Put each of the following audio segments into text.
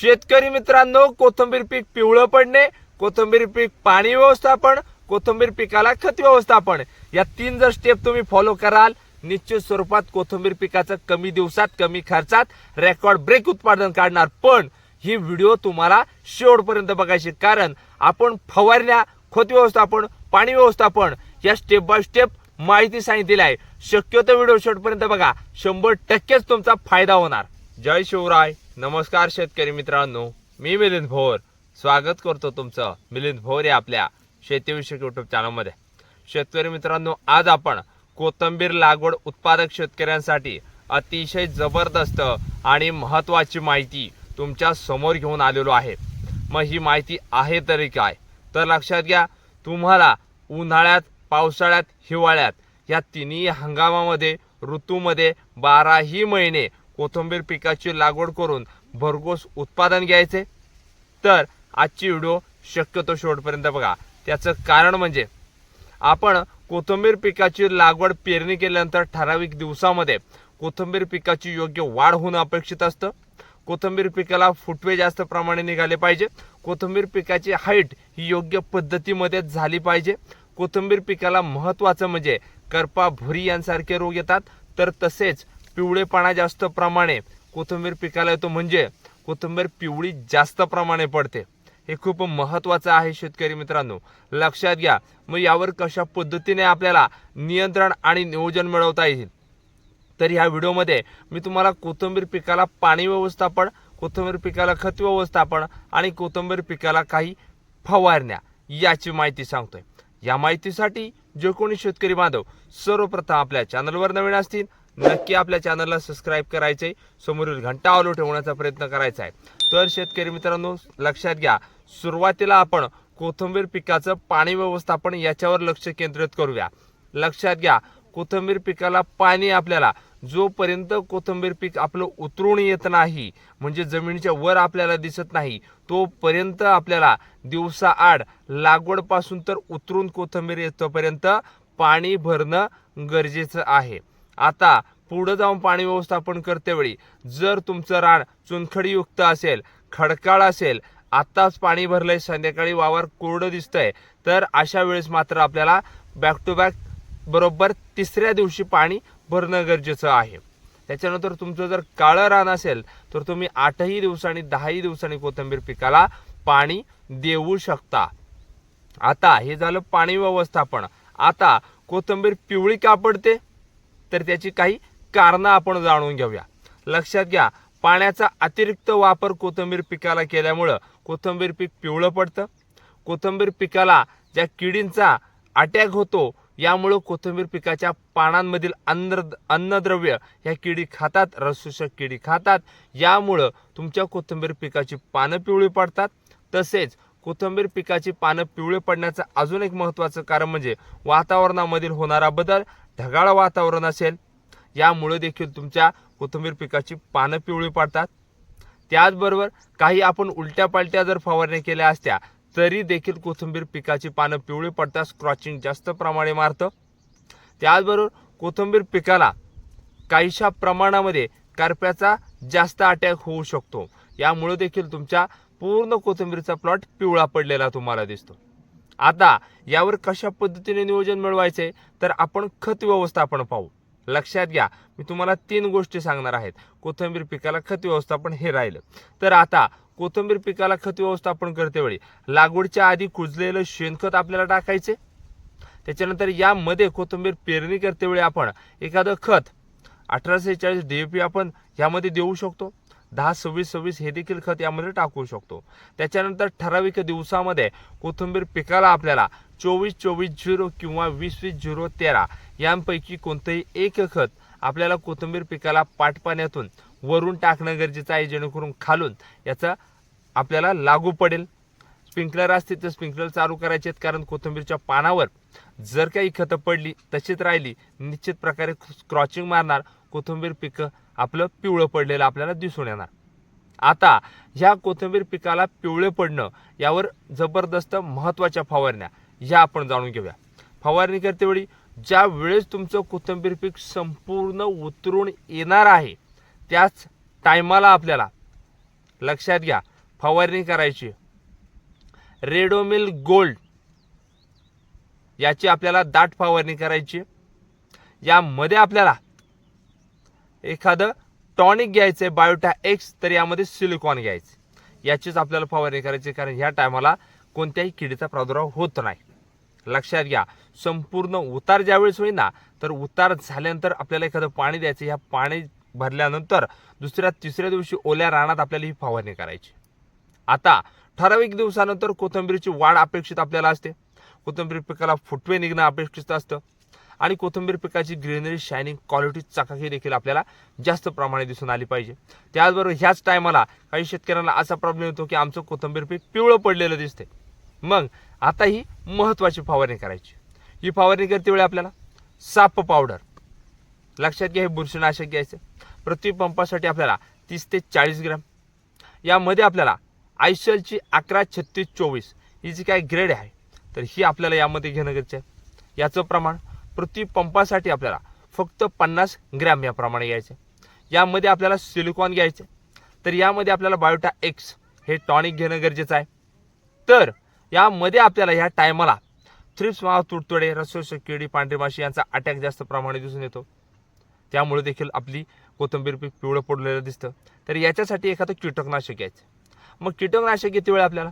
शेतकरी मित्रांनो कोथिंबीर पीक पिवळं पडणे कोथिंबीर पीक पाणी व्यवस्थापन कोथिंबीर पिकाला खत व्यवस्थापन. या तीन जर स्टेप तुम्ही फॉलो कराल निश्चित स्वरूपात कोथिंबीर पिकाचं कमी दिवसात कमी खर्चात रेकॉर्ड ब्रेक उत्पादन काढणार. पण ही व्हिडिओ तुम्हाला शेवटपर्यंत बघायची कारण आपण फवारण्या खत व्यवस्थापन पाणी व्यवस्थापन या स्टेप बाय स्टेप माहिती सांगितलेली आहे. शक्यतो व्हिडिओ शेवटपर्यंत बघा. शंभर टक्केच तुमचा फायदा होणार. जय शिवराय. नमस्कार शेतकरी मित्रांनो मी मिलिंद भोर. स्वागत करतो तुमचं मिलिंद भोर या आपल्या शेतीविषयक यूट्यूब चॅनलमध्ये शेतकरी मित्रांनो आज आपण कोथंबीर लागवड उत्पादक शेतकऱ्यांसाठी अतिशय जबरदस्त आणि महत्त्वाची माहिती तुमच्यासमोर घेऊन आलेलो आहे. मग ही माहिती आहे तरी काय? तर लक्षात घ्या तुम्हाला उन्हाळ्यात पावसाळ्यात हिवाळ्यात या तिन्ही हंगामामध्ये ऋतूमध्ये बाराही महिने कोथिंबीर पिकाची लागवड करून भरघोस उत्पादन घ्यायचे. तर आजची व्हिडिओ शक्यतो शेवटपर्यंत बघा. त्याचं कारण म्हणजे आपण कोथिंबीर पिकाची लागवड पेरणी केल्यानंतर ठराविक दिवसामध्ये कोथिंबीर पिकाची योग्य वाढ होणं अपेक्षित असतं. कोथिंबीर पिकाला फुटवे जास्त प्रमाणे निघाले पाहिजे. कोथिंबीर पिकाची हाईट ही योग्य पद्धतीमध्ये झाली पाहिजे. कोथिंबीर पिकाला महत्त्वाचं म्हणजे करपा भुरी यांसारखे रोग येतात. तर तसेच पिवळेपणा जास्त प्रमाणे कोथिंबीर पिकाला येतो म्हणजे कोथिंबीर पिवळी जास्त प्रमाणे पडते. हे खूप महत्त्वाचं आहे शेतकरी मित्रांनो. लक्षात घ्या मग यावर कशा पद्धतीने आपल्याला नियंत्रण आणि नियोजन मिळवता येईल? तर ह्या व्हिडिओमध्ये मी तुम्हाला कोथिंबीर पिकाला पाणी व्यवस्थापन कोथिंबीर पिकाला खत व्यवस्थापन आणि कोथिंबीर पिकाला काही फवारण्या याची माहिती सांगतोय. या माहितीसाठी जे कोणी शेतकरी बांधव सर्वप्रथम आपल्या चॅनलवर नवीन असतील नक्की आपल्या चॅनलला सबस्क्राईब करायचे. समोरील घंटा ऑलो ठेवण्याचा प्रयत्न करायचा आहे. तर शेतकरी मित्रांनो लक्षात घ्या सुरुवातीला आपण कोथिंबीर पिकाचं पाणी व्यवस्थापन याच्यावर लक्ष केंद्रित करूया. लक्षात घ्या कोथिंबीर पिकाला पाणी आपल्याला जोपर्यंत कोथिंबीर पीक आपलं उतरून येत नाही म्हणजे जमिनीच्या वर आपल्याला दिसत नाही तोपर्यंत आपल्याला दिवसाआड लागवडपासून तर उतरून कोथिंबीर येतोपर्यंत पाणी भरणं गरजेचं आहे. आता पुढं जाऊन पाणी व्यवस्थापन करतेवेळी जर तुमचं रान चुनखडीयुक्त असेल खडकाळ असेल आत्ताच पाणी भरलंय संध्याकाळी वावर कोरडं दिसतंय तर अशा वेळेस मात्र आपल्याला बॅक टू बॅक बरोबर तिसऱ्या दिवशी पाणी भरणं गरजेचं आहे. त्याच्यानंतर तुमचं जर काळं रान असेल तर तुम्ही आठही दिवसांनी दहाही दिवसांनी कोथिंबीर पिकाला पाणी देऊ शकता. आता हे झालं पाणी व्यवस्थापन. आता कोथिंबीर पिवळी का पडते? तर त्याची काही कारणं आपण जाणून घेऊया. लक्षात घ्या पाण्याचा अतिरिक्त वापर कोथिंबीर पिकाला केल्यामुळं कोथिंबीर पीक पिवळं पडतं. कोथिंबीर पिकाला ज्या किडींचा अटॅक होतो यामुळं कोथिंबीर पिकाच्या पानांमधील अन्न अन्नद्रव्य ह्या किडी खातात रसशोषक किडी खातात. यामुळं तुमच्या कोथिंबीर पिकाची पानं पिवळी पडतात. तसेच कोथिंबीर पिकाची पानं पिवळे पडण्याचं अजून एक महत्त्वाचं कारण म्हणजे वातावरणामधील होणारा बदल ढगाळ वातावरण असेल यामुळे देखील तुमच्या कोथिंबीर पिकाची पानं पिवळी पडतात. त्याचबरोबर काही आपण उलट्या पालट्या जर फवारण्या केल्या असत्या तरी देखील कोथिंबीर पिकाची पानं पिवळी पडतात स्क्रॉचिंग जास्त प्रमाणे मारतं. त्याचबरोबर कोथिंबीर पिकाला काहीशा प्रमाणामध्ये करप्याचा जास्त अटॅक होऊ शकतो. यामुळे देखील तुमच्या पूर्ण कोथिंबीरचा प्लॉट पिवळा पडलेला तुम्हाला दिसतो. आता यावर कशा पद्धतीने नियोजन मिळवायचे तर आपण खत व्यवस्थापन पाहू. लक्षात घ्या मी तुम्हाला तीन गोष्टी सांगणार आहेत. कोथिंबीर पिकाला खत व्यवस्थापन हे राहिलं. तर आता कोथिंबीर पिकाला खत व्यवस्थापन करतेवेळी लागवडच्या आधी कुजलेलं शेणखत आपल्याला टाकायचे. त्याच्यानंतर यामध्ये कोथिंबीर पेरणी करतेवेळी आपण एखादं खत अठराशे चाळीस डी ए पी आपण यामध्ये देऊ शकतो. दहा सव्वीस सव्वीस हे देखील खत यामध्ये टाकू शकतो. त्याच्यानंतर ठराविक दिवसामध्ये कोथिंबीर पिकाला आपल्याला चोवीस चोवीस झिरो किंवा वीस वीस झिरो तेरा यांपैकी कोणतंही एक खत आपल्याला कोथिंबीर पिकाला पाटपाण्यातून वरून टाकणं गरजेचं आहे जेणेकरून खालून याचा आपल्याला लागू पडेल. स्प्रिंकलर असतील तर स्प्रिंकलर चालू करायचे आहेत कारण कोथिंबीरच्या पानावर जर काही खतं पडली तशीच राहिली निश्चित प्रकारे क्रॉचिंग मारणार कोथिंबीर पिकं आपलं पिवळं पडलेलं आपल्याला दिसून येणार. आता ह्या कोथिंबीर पिकाला पिवळे पडणं यावर जबरदस्त महत्त्वाच्या फवारण्या ह्या आपण जाणून घेऊया. फवारणी करतेवेळी ज्या वेळेस तुमचं कोथिंबीर पीक संपूर्ण उतरून येणार आहे त्याच टायमाला आपल्याला लक्षात घ्या फवारणी करायची. रेडोमिल गोल्ड याची आपल्याला दाट फवारणी करायची. यामध्ये आपल्याला एखादं टॉनिक घ्यायचं आहे बायोटा एक्स तर यामध्ये सिलिकॉन घ्यायचं. याचीच आपल्याला फवारणी करायची कारण ह्या टायमाला कोणत्याही किडीचा प्रादुर्भाव होत नाही. लक्षात घ्या संपूर्ण उतार ज्यावेळेस होईल ना तर उतार झाल्यानंतर आपल्याला एखादं पाणी द्यायचं ह्या पाणी भरल्यानंतर दुसऱ्या तिसऱ्या दिवशी ओल्या रानात आपल्याला ही फवारणी करायची. आता ठराविक दिवसानंतर कोथिंबीरची वाढ अपेक्षित आपल्याला असते. कोथंबीर पिकाला फुटवे निघणं अपेक्षित असतं. आणि कोथिंबीर पिकाची ग्रीनरी शायनिंग क्वालिटी चकाकी देखील आपल्याला जास्त प्रमाणे दिसून आली पाहिजे. त्याचबरोबर ह्याच टायमाला काही शेतकऱ्यांना असा प्रॉब्लेम येतो की आमचं कोथिंबीर पीक पिवळं पडलेलं दिसते मग आता ही महत्वाची फवारणी करायची. ही फवारणी करते वेळी आपल्याला? साप पावडर लक्षात घ्या हे बुरशीनाशक घ्यायचं. प्रतिपंपासाठी आपल्याला तीस ते चाळीस ग्रॅम. यामध्ये आपल्याला आयशलची अकरा छत्तीस चोवीस ही जी काय ग्रेड आहे तर ही आपल्याला यामध्ये घेणं गरजेचं आहे. याचं प्रमाण प्रति पंपासाठी आपल्याला फक्त पन्नास ग्रॅम याप्रमाणे घ्यायचं. यामध्ये आपल्याला सिलिकॉन घ्यायचं. तर यामध्ये आपल्याला बायोटा एक्स हे टॉनिक घेणं गरजेचं आहे. तर यामध्ये आपल्याला ह्या टायमाला थ्रिप्स मावा तुडतुडे रसोश किडी पांढरी माशी यांचा अटॅक जास्त प्रमाणे दिसून येतो. त्यामुळे देखील आपली कोथिंबीर पीक पिवळं पडलेलं दिसतं. तर याच्यासाठी एखादं कीटकनाशक घ्यायचं. मग कीटकनाशक किती वेळ आपल्याला?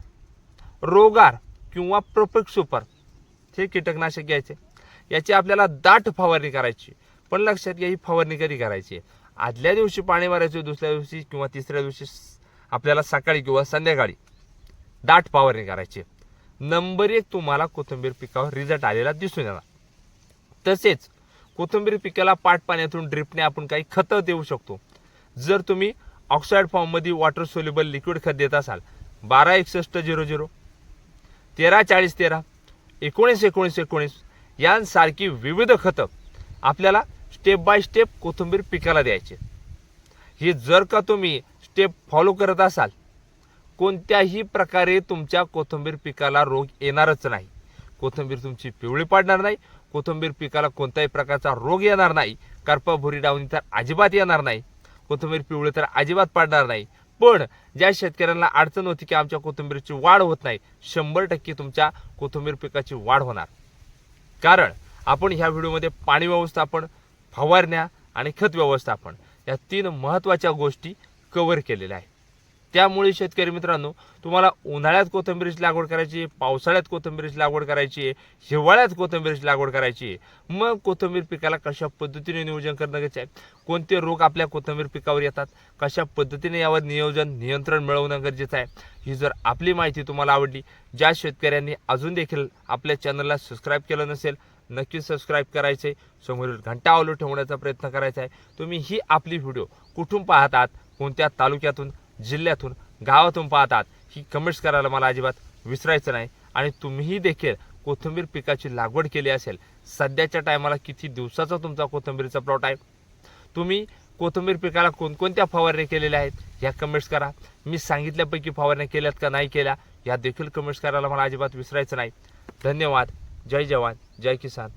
रोगार किंवा प्रोपेक्ट सुपर हे कीटकनाशक घ्यायचे. याची आपल्याला दाट फवारणी करायची. पण लक्षात घ्या ही फवारणी कधी करायची? आदल्या दिवशी पाणी मारायचं दुसऱ्या दिवशी किंवा तिसऱ्या दिवशी आपल्याला सकाळी किंवा संध्याकाळी दाट फवारणी करायची. नंबर एक तुम्हाला कोथिंबीर पिकावर रिझल्ट आलेला दिसून येणार. तसेच कोथिंबीर पिकाला पाट पाण्यातून ड्रिपने आपण काही खतं देऊ शकतो. जर तुम्ही ऑक्साईड फॉर्ममध्ये वॉटर सोल्युबल लिक्विड खत देत असाल बारा एकसष्ट झिरो झिरो तेरा चाळीस तेरा एकोणीस एकोणीस एकोणीस यांसारखी विविध खतं आपल्याला स्टेप बाय स्टेप कोथिंबीर पिकाला द्यायचे. हे जर का तुम्ही स्टेप फॉलो करत असाल कोणत्याही प्रकारे तुमच्या कोथिंबीर पिकाला रोग येणारच नाही. कोथिंबीर तुमची पिवळी पाडणार नाही कोथिंबीर पिकाला कोणत्याही प्रकारचा रोग येणार नाही करपा भुरी डावणी तर अजिबात येणार नाही कोथिंबीर पिवळी तर अजिबात पाडणार नाही. पण ज्या शेतकऱ्यांना अडचण होती की आमच्या कोथिंबीरची वाढ होत नाही शंभर टक्के तुमच्या कोथिंबीर पिकाची वाढ होणार. कारण आपण ह्या व्हिडिओमध्ये पाणी व्यवस्थापन फवारण्या आणि खत व्यवस्थापन या तीन महत्त्वाच्या गोष्टी कवर केलेल्या आहेत. त्यामुळे शेतकरी मित्रांनो तुम्हाला उन्हाळ्यात कोथिंबीरीची लागवड करायची आहे पावसाळ्यात कोथिंबीरीची लागवड करायची आहे हिवाळ्यात कोथिंबीरीची लागवड करायची. आहे मग कोथिंबीर पिकाला कशा पद्धतीने नियोजन करणं गरजेचं आहे? कोणते रोग आपल्या कोथिंबीर पिकावर येतात? कशा पद्धतीने यावर नियोजन नियंत्रण मिळवणं गरजेचं आहे? ही जर आपली माहिती तुम्हाला आवडली ज्या शेतकऱ्यांनी अजून देखील आपल्या चॅनलला सबस्क्राईब केलं नसेल नक्की सबस्क्राईब करायचे समोरील घंटा आलो ठेवण्याचा प्रयत्न करायचा आहे. तुम्ही ही आपली व्हिडिओ कुठून पाहतात? कोणत्या तालुक्यातून? जिल्ह्यातून गावातून पाहतात. ही कमेंट्स करायला मला अजिबात विसरायचं नाही. आणि तुम्हीही देखील कोथिंबीर पिकाची लागवड केली असेल सध्याच्या टायमाला किती दिवसाचा तुमचा कोथिंबीरचा प्लॉट आहे? तुम्ही कोथिंबीर पिकाला कोणकोणत्या फवारण्या केलेल्या आहेत? ह्या कमेंट्स करा. मी सांगितल्यापैकी फवारण्या केल्यात का नाही केल्या या देखील कमेंट्स करायला मला अजिबात विसरायचं नाही. धन्यवाद. जय जवान. जय किसान.